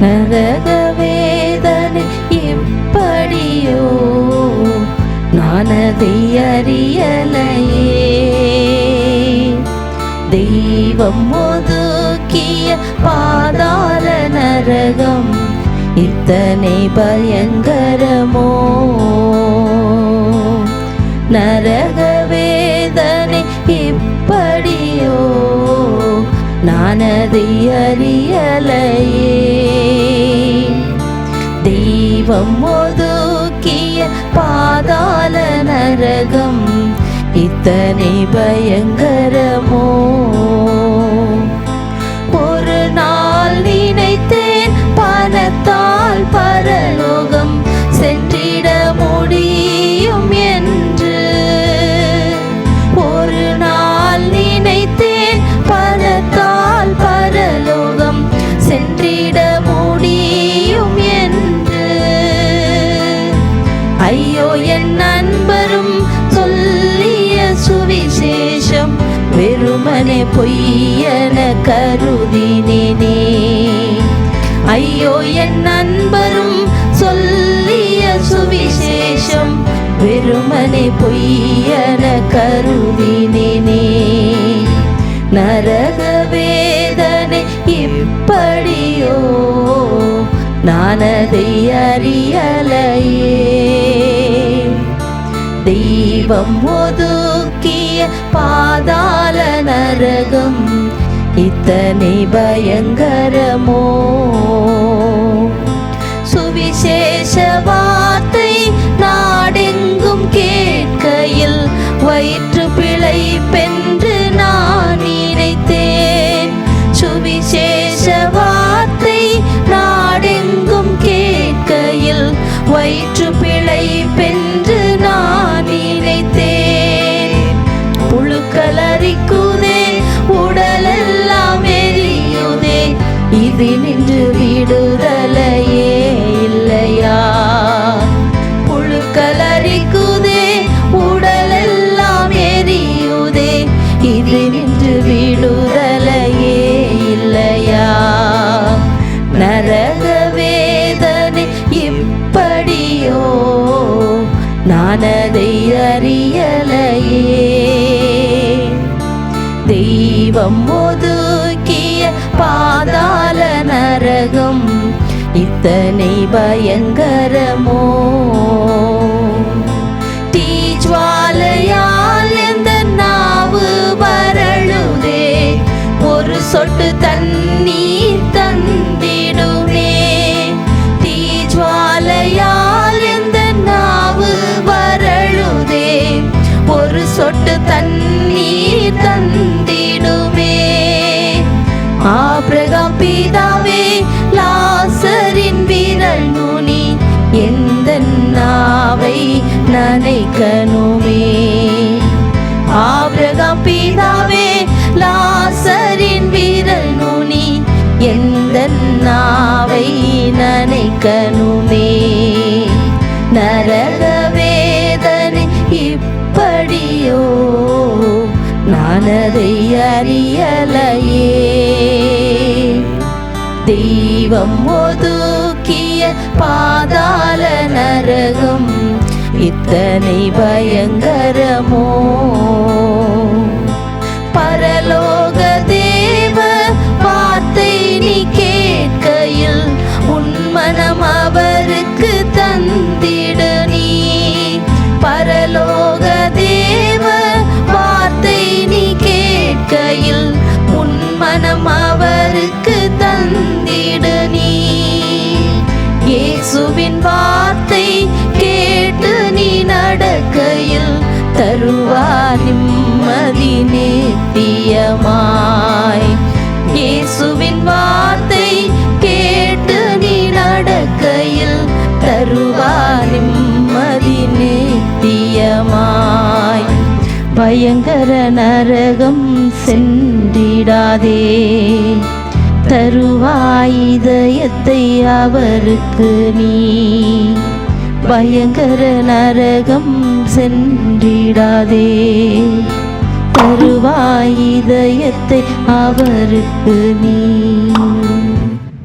நரக வேதனை எப்படியோ நான் அதை அறியலையே. தெய்வம் ஒதுக்கிய பாதார நரகம் இத்தனை பயங்கரமோ? நரக நானது அறியலையே. தெய்வம் ஒதுக்கிய பாதாள நரகம் இத்தனை பயங்கரமோ? பொய்யன கருதினேனே. ஐயோ என் நண்பரும் சொல்லிய சுவிசேஷம் வெறுமனே பொய்யன கருதினேனே. நரக வேதனை இப்படியோ நானதை அறியலையே. தெய்வம் ஒதுக்கிய பாதாள நரகம். இத்தனை பயங்கரமோ? இது விடுதலையே இல்லையா? புழுக்கலரிக்குதே உடலெல்லாம் எரியுதே இது நின்று விடுதலையே இல்லையா? நரக வேதனை இப்படியோ நான் அதை அறியலையே. தெய்வம் இத்தனை பயங்கரமோ? தீஜ்வாலையால் எந்த நாவு வரழுதே ஒரு சொட்டு தண்ணீர் தந்திடுமே. தீ ஜுவாலையால் எந்த நாவு வரழுதே ஒரு சொட்டு தண்ணீர் தந்திடுமே. ஆபிரகாம் பிதாவே நுனி எந்த நாவை நனைக்கணுமே? ஆபிரகாம் பிதாவே லாசரின் விரல் நுனி எந்த நாவை நனைக்கணுமே? நரக வேதனை இப்படியோ நானதை அறியலையே. தெய்வம் ஒதுக்கிய பாதாள நரகம். இத்தனை பயங்கரமோ? பரலோக தேவ வார்த்தை நீ கேட்கையில் உன் மனம் அவருக்கு இயேசுவின் வார்த்தை கேட்டு நீ நடக்கையில் தருவார் நிம்மதி நேத்தியமாய். இயேசுவின் வார்த்தை கேட்டு நீ நடக்கையில் தருவார் நிம்மதி நேத்தியமாய். பயங்கர நரகம் சென்றிடாதே. தருவாய் இதயத்தை அவருக்கு நீ. பயங்கர நரகம் சென்றிடாதே. தருவாய் இதயத்தை அவருக்கு நீ.